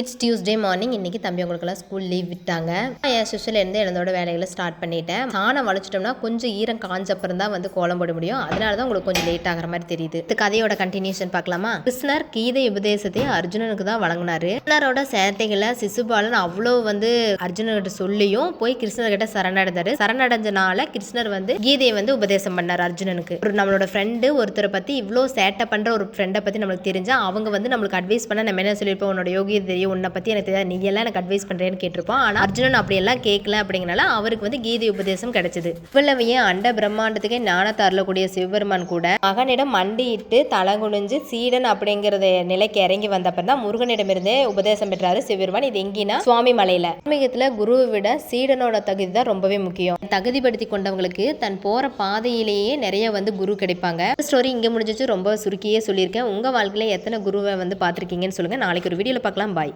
It's Tuesday morning இன்றைக்கி தம்பி உங்களுக்கெல்லாம் ஸ்கூல் லீவ் விட்டாங்க. என் சுஷில் இருந்து என்னோட வேலைகளை ஸ்டார்ட் பண்ணிட்டேன். சாணம் வளைச்சிட்டோம்னா கொஞ்சம் ஈரம் காஞ்ச அப்புறம் தான் வந்து கோலம் போட முடியும். அதனால தான் உங்களுக்கு கொஞ்சம் லேட் ஆகிற மாதிரி தெரியுது. இது கதையோட கண்டினியூஷன் பார்க்கலாமா? கிருஷ்ணர் கீதை உபதேசத்தை அர்ஜுனனுக்கு தான் வழங்கினாரு. கிருஷ்ணரோட சேட்டைகளை சிசுபாலன் அவ்வளோ வந்து அர்ஜுனன்கிட்ட சொல்லியும் போய் கிருஷ்ணர்கிட்ட சரணடைந்தாரு. சரணடைஞ்சனால கிருஷ்ணர் வந்து கீதையை வந்து உபதேசம் பண்ணார் அர்ஜுனனுக்கு. ஒரு நம்மளோட ஃப்ரெண்டு ஒருத்தரை பற்றி இவ்வளோ சேட்டை பண்ணுற ஒரு ஃப்ரெண்டை பற்றி நம்மளுக்கு தெரிஞ்சால் அவங்க வந்து நம்மளுக்கு அட்வைஸ் பண்ண நம்ம என்ன சொல்லியிருப்போம்? உன்னோட யோகி தெரியும் உன்னை பத்தி எனக்கு தெரியாது. நீ எல்லாம் எனக்கு அட்வைஸ் பண்றேன்னு கேட்டிருப்போம் ஆனால் அர்ஜுனன் அப்படியெல்லாம் கேட்கல அப்படிங்கிறனால அவருக்கு வந்து கீதை உபதேசம் கிடைச்சது. இவ்வளவையும் அண்ட பிரம்மாண்டத்துக்கே ஞானத்தை அருளக்கூடிய சிவபெருமான் கூட மகனிடம் மண்டியிட்டு தலை குனிஞ்சு சீடன் அப்படிங்கிறத நிலைக்கு இறங்கி வந்தப்ப தான் முருகனிடமிருந்தே உபதேசம் பெற்றாரு சிவபெருமான். இது எங்கினா சுவாமி மலையில. ஆன்மீகத்துல குருவை விட சீடனோட தகுதி தான் ரொம்பவே முக்கியம். தகுதிப்படுத்தி கொண்டவங்களுக்கு தன் போற பாதையிலேயே நிறைய வந்து குரு கிடைப்பாங்க. ஸ்டோரி இங்க முடிஞ்சிச்சு. ரொம்ப சுருக்கியே சொல்லியிருக்கேன். உங்க வாழ்க்கையில எத்தனை குருவை வந்து பார்த்துருக்கீங்கன்னு சொல்லுங்க. நாளைக்கு ஒரு வீடியோல பார்க்கலாம். பாய்